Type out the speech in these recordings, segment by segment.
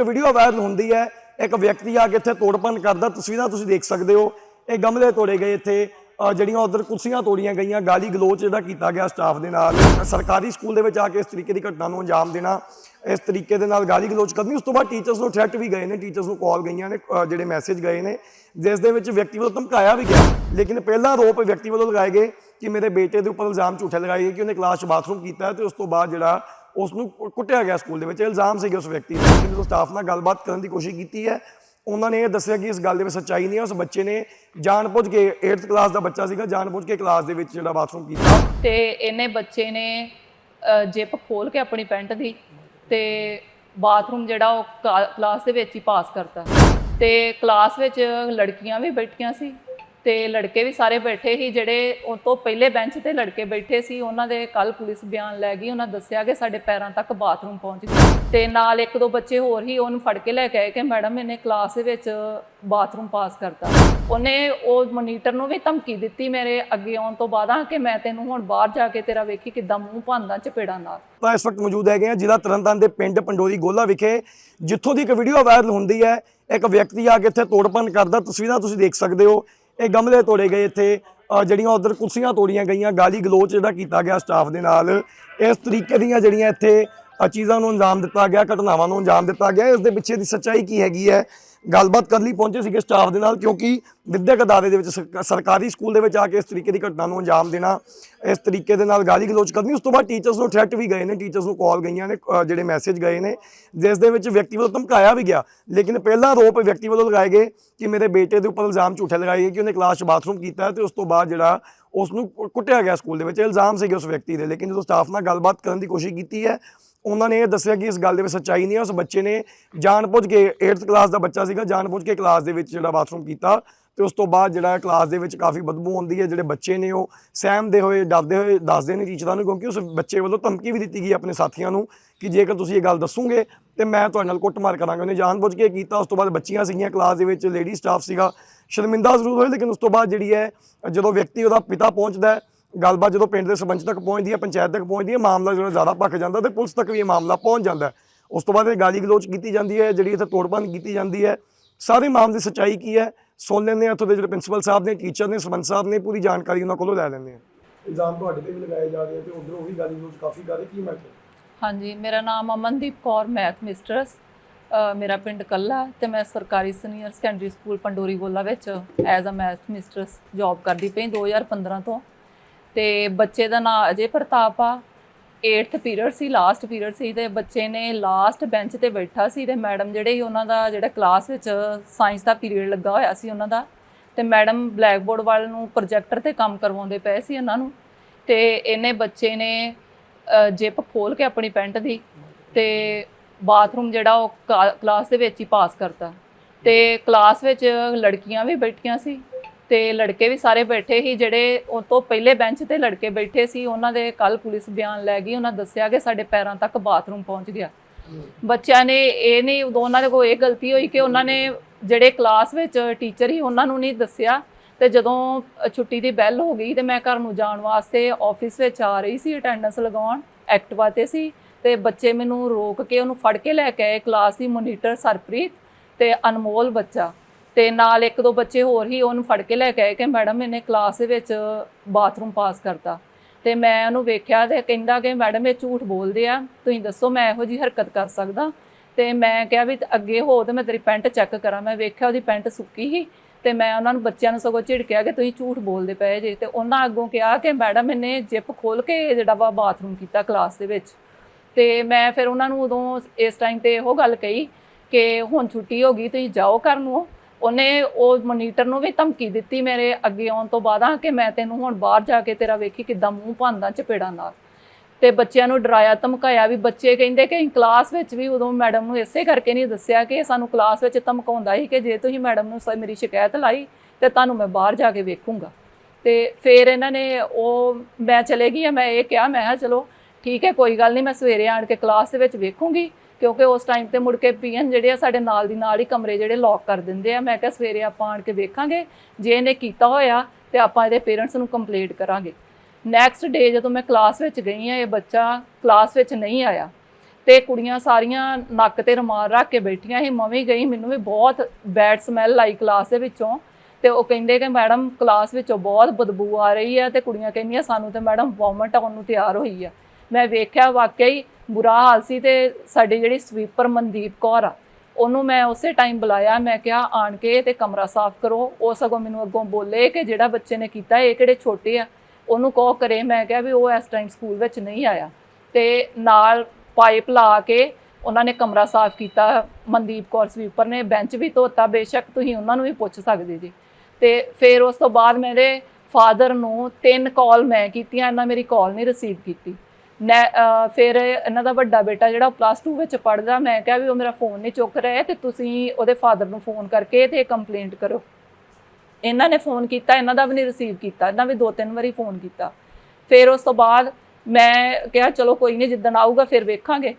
ਇੱਕ video viral ਹੁੰਦੀ ਹੈ, ਇੱਕ ਵਿਅਕਤੀ ਆ ਕੇ ਇੱਥੇ ਤੋੜਪਨ ਕਰਦਾ, ਤਸਵੀਰਾਂ ਤੁਸੀਂ ਦੇਖ ਸਕਦੇ ਹੋ। ਇਹ ਗਮਲੇ ਤੋੜੇ ਗਏ ਇੱਥੇ। ਜਿਹੜੀਆਂ ਉਧਰ ਕੁਰਸੀਆਂ ਤੋੜੀਆਂ ਗਈਆਂ, ਗਾਲੀ ਗਲੋਚ ਜਿਹੜਾ ਕੀਤਾ ਗਿਆ ਸਟਾਫ ਦੇ ਨਾਲ। ਸਰਕਾਰੀ ਸਕੂਲ ਦੇ ਵਿੱਚ ਆ ਕੇ ਇਸ ਤਰੀਕੇ ਦੀ ਘਟਨਾ ਨੂੰ ਅੰਜਾਮ ਦੇਣਾ, ਇਸ ਤਰੀਕੇ ਦੇ ਨਾਲ ਗਾਲੀ ਗਲੋਚ ਕਰਨੀ। ਉਸ ਤੋਂ ਬਾਅਦ ਟੀਚਰਸ ਨੂੰ ਥ੍ਰੈਟ ਵੀ ਗਏ ਨੇ ਟੀਚਰਸ ਨੂੰ ਕਾਲ ਗਈਆਂ ਨੇ ਜਿਹੜੇ ਮੈਸੇਜ ਗਏ ਨੇ। ਜਿਸ ਦੇ ਵਿੱਚ ਵਿਅਕਤੀ ਵੱਲੋਂ ਧਮਕਾਇਆ ਵੀ ਗਿਆ। ਲੇਕਿਨ ਪਹਿਲਾ ਆਰੋਪ ਵਿਅਕਤੀ ਵੱਲੋਂ ਲਗਾਏ ਗਏ ਕਿ ਮੇਰੇ ਬੇਟੇ ਦੇ ਉੱਪਰ ਇਲਜ਼ਾਮ ਝੂਠੇ ਲਗਾਏ ਗਏ ਕਿ ਉਹਨੇ ਕਲਾਸ 'ਚ ਬਾਥਰੂਮ ਕੀਤਾ ਹੈ ਤੇ ਉਸ ਤੋਂ ਬਾਅਦ ਜਿਹੜਾ ਉਸ ਨੂੰ ਕੁੱਟਿਆ ਗਿਆ ਸਕੂਲ ਦੇ ਵਿੱਚ। ਇਲਜ਼ਾਮ ਸੀਗੇ ਉਸ ਵਿਅਕਤੀ ਦੇ ਜਦੋਂ ਸਟਾਫ ਨਾਲ ਗੱਲਬਾਤ ਕਰਨ ਦੀ ਕੋਸ਼ਿਸ਼ ਕੀਤੀ ਹੈ, ਉਹਨਾਂ ਨੇ ਇਹ ਦੱਸਿਆ ਕਿ ਇਸ ਗੱਲ ਦੇ ਵਿੱਚ ਸੱਚਾਈ ਨਹੀਂ ਹੈ। ਉਸ ਬੱਚੇ ਨੇ ਜਾਣਬੁੱਝ ਕੇ 8th ਕਲਾਸ ਦਾ ਬੱਚਾ ਸੀਗਾ, ਜਾਣਬੁੱਝ ਕੇ ਕਲਾਸ ਦੇ ਵਿੱਚ ਜਿਹੜਾ ਬਾਥਰੂਮ ਕੀਤਾ। ਤੇ ਇਹਨੇ ਬੱਚੇ ਨੇ ਜਿਪ ਖੋਲ ਕੇ ਆਪਣੀ ਪੈਂਟ ਦੀ ਤੇ ਬਾਥਰੂਮ ਜਿਹੜਾ ਉਹ ਕਾ- ਕਲਾਸ ਦੇ ਵਿੱਚ ਹੀ ਪਾਸ ਕਰਤਾ। ਤੇ ਕਲਾਸ ਵਿੱਚ ਲੜਕੀਆਂ ਵੀ ਬੈਠੀਆਂ ਸੀ। ਤੇ ਲੜਕੇ ਵੀ ਸਾਰੇ ਬੈਠੇ ਸੀ, ਜਿਹੜੇ ਉਹ ਤੋਂ ਪਹਿਲੇ ਬੈਂਚ ਤੇ ਲੜਕੇ ਬੈਠੇ ਸੀ, ਉਹਨਾਂ ਦੇ ਕੱਲ ਪੁਲਿਸ ਬਿਆਨ ਲੈ ਗਈ, ਉਹਨਾਂ ਦੱਸਿਆ ਕਿ ਸਾਡੇ ਪੈਰਾਂ ਤੱਕ ਬਾਥਰੂਮ ਪਹੁੰਚ ਗਿਆ। ਤੇ ਨਾਲ ਇੱਕ ਦੋ ਬੱਚੇ ਹੋਰ ਹੀ ਉਹਨੂੰ ਫੜ ਕੇ ਲੈ ਕੇ ਆਏ ਕਿ ਮੈਡਮ ਇਹਨੇ ਕਲਾਸ ਦੇ ਵਿੱਚ ਬਾਥਰੂਮ ਪਾਸ ਕਰਤਾ। ਉਹਨੇ ਉਹ ਮੋਨੀਟਰ ਨੂੰ ਵੀ ਧਮਕੀ ਦਿੱਤੀ ਮੇਰੇ ਅੱਗੇ ਆਉਣ ਤੋਂ ਬਾਅਦ ਆ ਕਿ ਮੈਂ ਤੈਨੂੰ ਹੁਣ ਬਾਹਰ ਜਾ ਕੇ ਤੇਰਾ ਵੇਖੀ ਕਿਦਾਂ ਮੂੰਹ ਭਾਂਦਾ ਚਪੇੜਾਂ ਨਾਲ। ਤਾਂ ਇਸ ਵਕਤ ਮੌਜੂਦ ਹੈਗੇ ਆ ਜ਼ਿਲ੍ਹਾ ਤਰਨਤਾਰਨ ਦੇ ਪਿੰਡ ਪੰਡੋਰੀ ਗੋਲਾ ਵਿਖੇ, ਜਿੱਥੋਂ ਦੀ ਇੱਕ ਵੀਡੀਓ ਵਾਇਰਲ ਹੁੰਦੀ ਹੈ। ਇੱਕ ਵਿਅਕਤੀ ਆ ਕੇ ਇੱਥੇ ਤੋੜਪਨ ਕਰਦਾ, ਤਸਵੀਰਾਂ ਤੁਸੀਂ ਦੇਖ ਸਕਦੇ ਹੋ। ਇਹ ਗਮਲੇ ਤੋੜੇ ਗਏ ਇੱਥੇ। ਜਿਹੜੀਆਂ ਉਧਰ ਕੁਰਸੀਆਂ ਤੋੜੀਆਂ ਗਈਆਂ ਗਾਲੀ ਗਲੋਚ ਜਿਹੜਾ ਕੀਤਾ ਗਿਆ ਸਟਾਫ ਦੇ ਨਾਲ। ਇਸ ਤਰੀਕੇ ਦੀਆਂ ਜਿਹੜੀਆਂ ਇੱਥੇ ਚੀਜ਼ਾਂ ਨੂੰ ਅੰਜਾਮ ਦਿੱਤਾ ਗਿਆ, ਘਟਨਾਵਾਂ ਨੂੰ ਅੰਜਾਮ ਦਿੱਤਾ ਗਿਆ। ਇਸ ਦੇ ਪਿੱਛੇ ਦੀ ਸੱਚਾਈ ਕੀ ਹੈਗੀ ਹੈ? ਗੱਲਬਾਤ ਕਰਨ ਲਈ ਪਹੁੰਚੇ ਸੀਗੇ ਸਟਾਫ ਦੇ ਨਾਲ, ਕਿਉਂਕਿ ਵਿਦਿਅਕ ਅਦਾਰੇ ਦੇ ਵਿੱਚ ਸਰਕ- ਸਰਕਾਰੀ ਸਕੂਲ ਦੇ ਵਿੱਚ ਆ ਕੇ ਇਸ ਤਰੀਕੇ ਦੀ ਘਟਨਾ ਨੂੰ ਅੰਜਾਮ ਦੇਣਾ, ਇਸ ਤਰੀਕੇ ਦੇ ਨਾਲ ਗਾਲੀ ਗਲੋਚ ਕਰਨੀ, ਉਸ ਤੋਂ ਬਾਅਦ ਟੀਚਰਸ ਨੂੰ ਥ੍ਰੈਟ ਵੀ ਗਏ ਨੇ ਟੀਚਰਸ ਨੂੰ ਕਾਲ ਗਈਆਂ ਨੇ ਅਹ ਜਿਹੜੇ ਮੈਸੇਜ ਗਏ ਨੇ, ਜਿਸ ਦੇ ਵਿੱਚ ਵਿਅਕਤੀ ਵੱਲੋਂ ਧਮਕਾਇਆ ਵੀ ਗਿਆ। ਲੇਕਿਨ ਪਹਿਲਾ ਆਰੋਪ ਵਿਅਕਤੀ ਵੱਲੋਂ ਲਗਾਏ ਗਏ ਕਿ ਮੇਰੇ ਬੇਟੇ ਦੇ ਉੱਪਰ ਇਲਜ਼ਾਮ ਝੂਠੇ ਲਗਾਏ ਗਏ ਕਿ ਉਹਨੇ ਕਲਾਸ 'ਚ ਬਾਥਰੂਮ ਕੀਤਾ ਹੈ ਤੇ ਉਸ ਤੋਂ ਬਾਅਦ ਜਿਹੜਾ ਉਸ ਨੂੰ ਕੁੱਟਿਆ ਗਿਆ ਸਕੂਲ ਦੇ ਵਿੱਚ। ਇਲਜ਼ਾਮ ਸੀਗੇ ਉਸ ਵਿਅਕਤੀ ਦੇ, ਲੇਕਿਨ ਜਦੋਂ ਸਟਾਫ ਨਾਲ ਗੱਲਬਾਤ ਕਰਨ ਦੀ ਕੋਸ਼ਿਸ਼ ਕੀਤੀ ਹੈ ਉਹਨਾਂ ਨੇ ਇਹ ਦੱਸਿਆ ਕਿ ਇਸ ਗੱਲ ਦੇ ਵਿੱਚ ਸੱਚਾਈ ਨਹੀਂ ਹੈ। ਉਸ ਬੱਚੇ ਨੇ ਜਾਣਬੁੱਝ ਕੇ 8th ਕਲਾਸ ਦਾ ਬੱਚਾ ਸੀਗਾ, ਜਾਣਬੁੱਝ ਕੇ ਕਲਾਸ ਦੇ ਵਿੱਚ ਜਿਹੜਾ ਬਾਥਰੂਮ ਕੀਤਾ ਤੇ ਉਸ ਤੋਂ ਬਾਅਦ ਜਿਹੜਾ ਕਲਾਸ ਦੇ ਵਿੱਚ ਕਾਫੀ ਬਦਬੂ ਆਉਂਦੀ ਹੈ। ਜਿਹੜੇ ਬੱਚੇ ਨੇ ਉਹ ਸਹਿਮਦੇ ਹੋਏ, ਡਰਦੇ ਹੋਏ ਦੱਸਦੇ ਨੇ ਟੀਚਰਾਂ ਨੂੰ ਕਿਉਂਕਿ ਉਸ ਬੱਚੇ ਵੱਲੋਂ ਧਮਕੀ ਵੀ ਦਿੱਤੀ ਗਈ ਆਪਣੇ ਸਾਥੀਆਂ ਨੂੰ ਕਿ ਜੇਕਰ ਤੁਸੀਂ ਇਹ ਗੱਲ ਦੱਸੋਗੇ ਤੇ ਮੈਂ ਤੁਹਾਡੇ ਨਾਲ ਕੁੱਟਮਾਰ ਕਰਾਂਗਾ। ਉਹਨੇ ਜਾਣਬੁੱਝ ਕੇ ਕੀਤਾ, ਉਸ ਤੋਂ ਬਾਅਦ ਬੱਚੀਆਂ ਸੀਗੀਆਂ ਕਲਾਸ ਦੇ ਵਿੱਚ ਲੇਡੀ ਸਟਾਫ ਸੀਗਾ, ਸ਼ਰਮਿੰਦਾ ਜ਼ਰੂਰ ਹੋਏ, ਲੇਕਿਨ ਉਸ ਤੋਂ ਬਾਅਦ ਜਿਹੜੀ ਹੈ ਜਦੋਂ ਵਿਅਕਤੀ ਉਹਦਾ ਪਿਤਾ ਪਹੁੰਚਦਾ ਹੈ ਗੱਲਬਾਤ ਜਦੋਂ ਪਿੰਡ ਦੇ ਸਰਪੰਚ ਤੱਕ ਪਹੁੰਚਦੀ ਹੈ ਪੰਚਾਇਤ ਤੱਕ ਪਹੁੰਚਦੀ ਹੈ ਮਾਮਲਾ ਜਿਹੜਾ ਜ਼ਿਆਦਾ ਭੱਖ ਜਾਂਦਾ ਤੇ ਪੁਲਿਸ ਤੱਕ ਵੀ ਇਹ ਮਾਮਲਾ ਪਹੁੰਚ ਜਾਂਦਾ ਉਸ ਤੋਂ ਬਾਅਦ ਇਹ ਗਾਲੀ ਗਲੋਚ ਕੀਤੀ ਜਾਂਦੀ ਹੈ ਜਿਹੜੀ ਇੱਥੇ ਤੋੜਪੰਨ ਕੀਤੀ ਜਾਂਦੀ ਹੈ। ਸਾਰੇ ਮਾਮਲੇ ਦੀ ਸੱਚਾਈ ਕੀ ਹੈ ਸੁਣ ਲੈਂਦੇ ਹਾਂ ਇੱਥੋਂ ਦੇ ਜਿਹੜੇ ਪ੍ਰਿੰਸੀਪਲ ਸਾਹਿਬ ਨੇ ਟੀਚਰ ਨੇ ਸਰਪੰਚ ਸਾਹਿਬ ਨੇ ਪੂਰੀ ਜਾਣਕਾਰੀ ਉਹਨਾਂ ਕੋਲੋਂ ਲੈ ਲੈਂਦੇ ਹਾਂ। ਇਲਜ਼ਾਮ ਤੁਹਾਡੇ ਤੇ ਵੀ ਲਗਾਏ ਜਾ ਰਹੇ ਤੇ ਉਧਰੋਂ ਵੀ ਗਾਲੀ ਗਲੋਚ ਕਾਫੀ ਕਰ ਰਹੇ ਕੀ ਮੈਟਰ ਹਾਂਜੀ ਮੇਰਾ ਨਾਮ ਅਮਨਦੀਪ ਕੌਰ ਮੈਥ ਮਿਸਟਰਸ ਮੇਰਾ ਪਿੰਡ ਕੱਲਾ ਤੇ ਮੈਂ ਸਰਕਾਰੀ senior secondary school Pandori Gola ਵਿੱਚ as a math mistress job ਕਰਦੀ ਪਈ 2015 ਤੋਂ। ਤੇ ਬੱਚੇ ਦਾ ਨਾਮ ਅਜੇ ਪ੍ਰਤਾਪ ਆ। 8th ਪੀਰੀਅਡ ਸੀ ਲਾਸਟ ਪੀਰੀਅਡ ਸੀ ਤੇ ਬੱਚੇ ਨੇ ਲਾਸਟ ਬੈਂਚ ਤੇ ਬੈਠਾ ਸੀ ਤੇ ਮੈਡਮ ਜਿਹੜੇ ਸੀ ਉਹਨਾਂ ਦਾ ਜਿਹੜਾ ਕਲਾਸ ਵਿੱਚ ਸਾਇੰਸ ਦਾ ਪੀਰੀਅਡ ਲੱਗਾ ਹੋਇਆ ਸੀ ਉਹਨਾਂ ਦਾ, ਤੇ ਮੈਡਮ ਬਲੈਕਬੋਰਡ ਵਾਲ ਨੂੰ ਪ੍ਰੋਜੈਕਟਰ ਤੇ ਕੰਮ ਕਰਵਾਉਂਦੇ ਪਏ ਸੀ ਉਹਨਾਂ ਨੂੰ ਤੇ ਇਹਨੇ ਬੱਚੇ ਨੇ ਜਿਪ ਖੋਲ ਕੇ ਆਪਣੀ ਪੈਂਟ ਦੀ ਤੇ ਬਾਥਰੂਮ ਜਿਹੜਾ ਉਹ ਕਾ- ਕਲਾਸ ਦੇ ਵਿੱਚ ਹੀ ਪਾਸ ਕਰਤਾ ਤੇ ਕਲਾਸ ਵਿੱਚ ਲੜਕੀਆਂ ਵੀ ਬੈਠੀਆਂ ਸੀ ਤੇ ਲੜਕੇ ਵੀ ਸਾਰੇ ਬੈਠੇ ਸੀ, ਜਿਹੜੇ ਉਹ ਤੋਂ ਪਹਿਲੇ ਬੈਂਚ ਤੇ ਲੜਕੇ ਬੈਠੇ ਸੀ, ਉਹਨਾਂ ਦੇ ਕੱਲ ਪੁਲਿਸ ਬਿਆਨ ਲੈ ਗਈ, ਉਹਨਾਂ ਦੱਸਿਆ ਕਿ ਸਾਡੇ ਪੈਰਾਂ ਤੱਕ ਬਾਥਰੂਮ ਪਹੁੰਚ ਗਿਆ। ਬੱਚਿਆਂ ਨੇ ਇਹ ਨਹੀਂ, ਉਦੋਂ ਉਹਨਾਂ ਦੇ ਕੋਲ ਇਹ ਗਲਤੀ ਹੋਈ ਕਿ ਉਹਨਾਂ ਨੇ ਜਿਹੜੇ ਕਲਾਸ ਵਿੱਚ ਟੀਚਰ ਹੀ ਉਹਨਾਂ ਨੂੰ ਨਹੀਂ ਦੱਸਿਆ ਤੇ ਜਦੋਂ ਛੁੱਟੀ ਦੀ ਬੈਲ ਹੋ ਗਈ ਤੇ ਮੈਂ ਘਰ ਨੂੰ ਜਾਣ ਵਾਸਤੇ ਆਫਿਸ ਵਿੱਚ ਆ ਰਹੀ ਸੀ, ਅਟੈਂਡੈਂਸ ਲਗਾਉਣ, ਐਕਟਿਵਾ ਤੇ ਸੀ ਤੇ ਬੱਚੇ ਮੈਨੂੰ ਰੋਕ ਕੇ ਉਹਨੂੰ ਫੜ ਕੇ ਲੈ ਕੇ ਆਏ, ਕਲਾਸ ਦੀ ਮੋਨੀਟਰ ਸਰਪ੍ਰੀਤ ਤੇ ਅਨਮੋਲ ਬੱਚਾ। ਤੇ ਨਾਲ ਇੱਕ ਦੋ ਬੱਚੇ ਹੋਰ ਹੀ ਉਹਨੂੰ ਫੜ ਕੇ ਲੈ ਕੇ ਆਏ ਕਿ ਮੈਡਮ ਇਹਨੇ ਕਲਾਸ ਦੇ ਵਿੱਚ ਬਾਥਰੂਮ ਪਾਸ ਕਰਤਾ। ਤੇ ਮੈਂ ਉਹਨੂੰ ਵੇਖਿਆ ਤੇ ਕਹਿੰਦਾ ਕਿ ਮੈਡਮ ਇਹ ਝੂਠ ਬੋਲਦੇ ਆ, ਤੁਸੀਂ ਦੱਸੋ ਮੈਂ ਇਹੋ ਜੀ ਹਰਕਤ ਕਰ ਸਕਦਾ। ਤੇ ਮੈਂ ਕਿਹਾ ਵੀ ਅੱਗੇ ਹੋ ਤੇ ਮੈਂ ਤੇਰੀ ਪੈਂਟ ਚੈੱਕ ਕਰਾਂ। ਮੈਂ ਵੇਖਿਆ ਉਹਦੀ ਪੈਂਟ ਸੁੱਕੀ ਸੀ ਤੇ ਮੈਂ ਉਹਨਾਂ ਨੂੰ ਬੱਚਿਆਂ ਨੂੰ ਸਗੋਂ ਝਿੜਕਿਆ ਕਿ ਤੁਸੀਂ ਝੂਠ ਬੋਲਦੇ ਪਏ ਜੇ। ਤੇ ਉਹਨਾਂ ਅੱਗੋਂ ਕਿਹਾ ਕਿ ਮੈਡਮ ਇਹਨੇ ਜਿੱਪ ਖੋਲ ਕੇ ਜਿਹੜਾ ਵਾ ਬਾਥਰੂਮ ਕੀਤਾ ਕਲਾਸ ਦੇ ਵਿੱਚ। ਤੇ ਮੈਂ ਫਿਰ ਉਹਨਾਂ ਨੂੰ ਉਦੋਂ ਇਸ ਟਾਈਮ ਤੇ ਇਹੋ ਗੱਲ ਕਹੀ ਕਿ ਹੁਣ ਛੁੱਟੀ ਹੋ ਗਈ, ਤੁਸੀਂ ਜਾਓ ਘਰ ਨੂੰ। ਉਹਨੇ ਉਹ ਮੋਨੀਟਰ ਨੂੰ ਵੀ ਧਮਕੀ ਦਿੱਤੀ ਮੇਰੇ ਅੱਗੇ ਆਉਣ ਤੋਂ ਬਾਅਦ, ਆ ਕਿ ਮੈਂ ਤੈਨੂੰ ਹੁਣ ਬਾਹਰ ਜਾ ਕੇ ਤੇਰਾ ਵੇਖੀ ਕਿੱਦਾਂ ਮੂੰਹ ਭਾਂਦਾ ਚਪੇੜਾਂ ਨਾਲ। ਤੇ ਬੱਚਿਆਂ ਨੂੰ ਡਰਾਇਆ, ਧਮਕਾਇਆ ਵੀ ਬੱਚੇ ਕਹਿੰਦੇ ਕਿ ਕਲਾਸ ਵਿੱਚ ਵੀ ਉਦੋਂ ਮੈਡਮ ਨੂੰ ਇਸੇ ਕਰਕੇ ਨਹੀਂ ਦੱਸਿਆ ਕਿ ਸਾਨੂੰ ਕਲਾਸ ਵਿੱਚ ਧਮਕਾਉਂਦਾ ਸੀ ਕਿ ਜੇ ਤੁਸੀਂ ਮੈਡਮ ਨੂੰ ਸ- ਮੇਰੀ ਸ਼ਿਕਾਇਤ ਲਾਈ, ਤੇ ਤੁਹਾਨੂੰ ਮੈਂ ਬਾਹਰ ਜਾ ਕੇ ਵੇਖੂੰਗਾ। ਤੇ ਫਿਰ ਇਹਨਾਂ ਨੇ ਉਹ, ਮੈਂ ਚਲੇ ਗਈ ਆ, ਮੈਂ ਇਹ ਕਿਹਾ, ਮੈਂ ਕਿਹਾ ਚਲੋ ਠੀਕ ਹੈ, ਕੋਈ ਗੱਲ ਨਹੀਂ, ਮੈਂ ਸਵੇਰੇ ਆਣ ਕੇ ਕਲਾਸ ਦੇ ਵਿੱਚ ਵੇਖੂੰਗੀ। ਕਿਉਂਕਿ ਉਸ ਟਾਈਮ ਤੇ ਮੁੜ ਕੇ ਪੀਐਨ ਜਿਹੜੇ ਆ ਸਾਡੇ ਨਾਲ ਦੀ ਨਾਲ ਹੀ ਕਮਰੇ ਜਿਹੜੇ ਲੌਕ ਕਰ ਦਿੰਦੇ ਆ। ਮੈਂ ਕਿਹਾ ਸਵੇਰੇ ਆਪਾਂ ਆਣ ਕੇ ਵੇਖਾਂਗੇ, ਜੇ ਇਹਨੇ ਕੀਤਾ ਹੋਇਆ ਤੇ ਆਪਾਂ ਇਹਦੇ ਪੇਰੈਂਟਸ ਨੂੰ ਕੰਪਲੇਂਟ ਕਰਾਂਗੇ। ਨੈਕਸਟ ਡੇ ਜਦੋਂ ਮੈਂ ਕਲਾਸ ਵਿੱਚ ਗਈ ਆ, ਇਹ ਬੱਚਾ ਕਲਾਸ ਵਿੱਚ ਨਹੀਂ ਆਇਆ ਤੇ ਕੁੜੀਆਂ ਸਾਰੀਆਂ ਨੱਕ ਤੇ ਰੁਮਾਲ ਰੱਖ ਕੇ ਬੈਠੀਆਂ ਸੀ ਮੈਂ ਵੀ ਗਈ, ਮੈਨੂੰ ਵੀ ਬਹੁਤ ਬੈਡ ਸਮੈਲ ਆਈ ਕਲਾਸ ਦੇ ਵਿੱਚੋਂ ਤੇ ਉਹ ਕਹਿੰਦੇ ਕਿ ਮੈਡਮ ਕਲਾਸ ਵਿੱਚੋਂ ਬਹੁਤ ਬਦਬੂ ਆ ਰਹੀ ਹੈ ਤੇ ਕੁੜੀਆਂ ਕਹਿੰਦੀਆਂ ਸਾਨੂੰ ਤੇ ਮੈਡਮ ਵੋਮਟ ਆਉਣ ਨੂੰ ਤਿਆਰ ਹੋਈ ਆ। ਮੈਂ ਵੇਖਿਆ ਵਾਕਈ ਬੁਰਾ ਹਾਲ ਸੀ ਤੇ ਸਾਡੀ ਜਿਹੜੀ ਸਵੀਪਰ ਮਨਦੀਪ ਕੌਰ ਆ, ਉਹਨੂੰ ਮੈਂ ਉਸੇ ਟਾਈਮ ਬੁਲਾਇਆ, ਮੈਂ ਕਿਹਾ ਆਣ ਕੇ ਤੇ ਕਮਰਾ ਸਾਫ਼ ਕਰੋ, ਉਹ ਸਗੋਂ ਮੈਨੂੰ ਅੱਗੋਂ ਬੋਲੇ ਕਿ ਜਿਹੜਾ ਬੱਚੇ ਨੇ ਕੀਤਾ, ਇਹ ਕਿਹੜੇ ਛੋਟੇ ਆ, ਉਹਨੂੰ ਕਹੋ ਕਰੇ, ਮੈਂ ਕਿਹਾ ਵੀ ਉਹ ਇਸ ਟਾਈਮ ਸਕੂਲ ਵਿੱਚ ਨਹੀਂ ਆਇਆ। ਤੇ ਨਾਲ ਪਾਈਪ ਲਾ ਕੇ ਉਹਨਾਂ ਨੇ ਕਮਰਾ ਸਾਫ਼ ਕੀਤਾ, ਮਨਦੀਪ ਕੌਰ ਸਵੀਪਰ ਨੇ ਬੈਂਚ ਵੀ ਧੋਤਾ, ਬੇਸ਼ੱਕ ਤੁਸੀਂ ਉਹਨਾਂ ਨੂੰ ਵੀ ਪੁੱਛ ਸਕਦੇ ਜੀ। ਤੇ ਫਿਰ ਉਸ ਤੋਂ ਬਾਅਦ ਮੇਰੇ ਫਾਦਰ ਨੂੰ ਤਿੰਨ ਕਾਲ ਮੈਂ ਕੀਤੀਆਂ ਇਹਨਾਂ ਮੇਰੀ ਕਾਲ ਨਹੀਂ ਰਿਸੀਵ ਕੀਤੀ। ਫਿਰ ਇਹਨਾਂ ਦਾ ਵੱਡਾ ਬੇਟਾ ਜਿਹੜਾ ਪਲੱਸ 2 ਵਿੱਚ ਪੜ੍ਹਦਾ, ਮੈਂ ਕਿਹਾ ਵੀ ਉਹ ਮੇਰਾ ਫੋਨ ਨਹੀਂ ਚੁੱਕ ਰਿਹਾ ਤੇ ਤੁਸੀਂ ਉਹਦੇ ਫਾਦਰ ਨੂੰ ਫੋਨ ਕਰਕੇ ਤੇ ਕੰਪਲੇਂਟ ਕਰੋ। ਇਹਨਾਂ ਨੇ ਫੋਨ ਕੀਤਾ, ਇਹਨਾਂ ਦਾ ਵੀ ਨਹੀਂ ਰਿਸੀਵ ਕੀਤਾ, ਇਹਨਾਂ ਵੀ ਦੋ ਤਿੰਨ ਵਾਰੀ ਫੋਨ ਕੀਤਾ। ਫਿਰ ਉਸ ਤੋਂ ਬਾਅਦ ਮੈਂ ਕਿਹਾ, ਚਲੋ ਕੋਈ ਨਹੀਂ ਜਿੱਦਣ ਆਊਗਾ ਫਿਰ ਵੇਖਾਂਗੇ।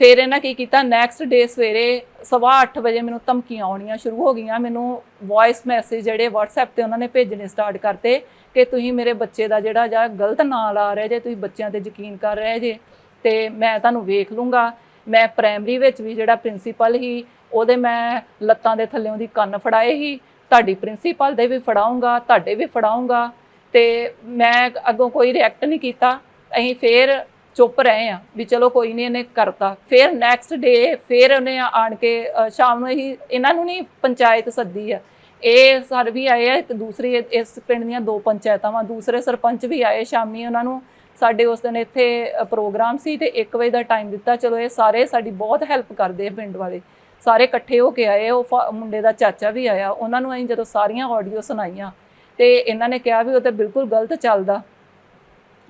ਫਿਰ ਇਹਨਾਂ ਕੀ ਕੀਤਾ ਨੈਕਸਟ ਡੇ ਸਵੇਰੇ ਸਵਾ ਅੱਠ ਵਜੇ ਮੈਨੂੰ ਧਮਕੀਆਂ ਆਉਣੀਆਂ ਸ਼ੁਰੂ ਹੋ ਗਈਆਂ। ਮੈਨੂੰ ਵੌਇਸ ਮੈਸੇਜ ਜਿਹੜੇ WhatsApp ਤੇ ਉਹਨਾਂ ਨੇ ਭੇਜਣੇ ਸਟਾਰਟ ਕਰਤੇ। ਕਿ ਤੁਸੀਂ ਮੇਰੇ ਬੱਚੇ ਦਾ ਜਿਹੜਾ ਜਾਂ ਗਲਤ ਨਾਂ ਲਾ ਰਹੇ ਜੇ, ਤੁਸੀਂ ਬੱਚਿਆਂ ਤੇ ਯਕੀਨ ਕਰ ਰਹੇ ਜੇ, ਤੇ ਮੈਂ ਤੁਹਾਨੂੰ ਵੇਖ ਲੂੰਗਾ। ਮੈਂ ਪ੍ਰਾਇਮਰੀ ਵਿੱਚ ਵੀ ਜਿਹੜਾ ਪ੍ਰਿੰਸੀਪਲ ਸੀ, ਉਹਦੇ ਮੈਂ ਲੱਤਾਂ ਦੇ ਥੱਲੇੋਂ ਦੀ ਕੰਨ ਫੜਾਏ ਸੀ। ਤੁਹਾਡੀ ਪ੍ਰਿੰਸੀਪਲ ਦੇ ਵੀ ਫੜਾਉਂਗਾ, ਤੁਹਾਡੇ ਵੀ ਫੜਾਉਂਗਾ, ਤੇ ਮੈਂ ਅੱਗੋਂ ਕੋਈ ਰਿਐਕਟ ਨਹੀਂ ਕੀਤਾ। ਅਸੀਂ ਫੇਰ ਚੁੱਪ ਰਹੇ ਆ ਵੀ ਚਲੋ ਕੋਈ ਨਹੀਂ ਇਹਨੇ ਕਰਤਾ। ਫਿਰ ਨੈਕਸਟ ਡੇ ਫਿਰ ਉਹਨੇ ਆਣ ਕੇ ਸ਼ਾਮ ਨੂੰ ਹੀ ਇਹਨਾਂ ਨੂੰ ਨਹੀਂ ਪੰਚਾਇਤ ਸੱਦੀ ਆ। ਇਹ ਸਰ ਵੀ ਆਏ ਆ ਤੇ ਦੂਸਰੀ ਇਸ ਪਿੰਡ ਦੀਆਂ ਦੋ ਪੰਚਾਇਤਾਂ ਵਾ, ਦੂਸਰੇ ਸਰਪੰਚ ਵੀ ਆਏ ਸ਼ਾਮੀ ਉਹਨਾਂ ਨੂੰ। ਸਾਡੇ ਉਸ ਦਿਨ ਇੱਥੇ ਪ੍ਰੋਗਰਾਮ ਸੀ ਤੇ 1 ਵਜੇ ਦਾ ਟਾਈਮ ਦਿੱਤਾ। ਚਲੋ ਇਹ ਸਾਰੇ ਸਾਡੀ ਬਹੁਤ ਹੈਲਪ ਕਰਦੇ ਆ ਪਿੰਡ ਵਾਲੇ। ਸਾਰੇ ਇਕੱਠੇ ਹੋ ਕੇ ਆਏ, ਉਹ ਫ- ਮੁੰਡੇ ਦਾ ਚਾਚਾ ਵੀ ਆਇਆ। ਉਹਨਾਂ ਨੂੰ ਅਸੀਂ ਜਦੋਂ ਸਾਰੀਆਂ ਆਡੀਓ ਸੁਣਾਈਆਂ ਤੇ ਇਹਨਾਂ ਨੇ ਕਿਹਾ ਵੀ ਉਹ ਤੇ ਬਿਲਕੁਲ ਗਲਤ ਚੱਲਦਾ,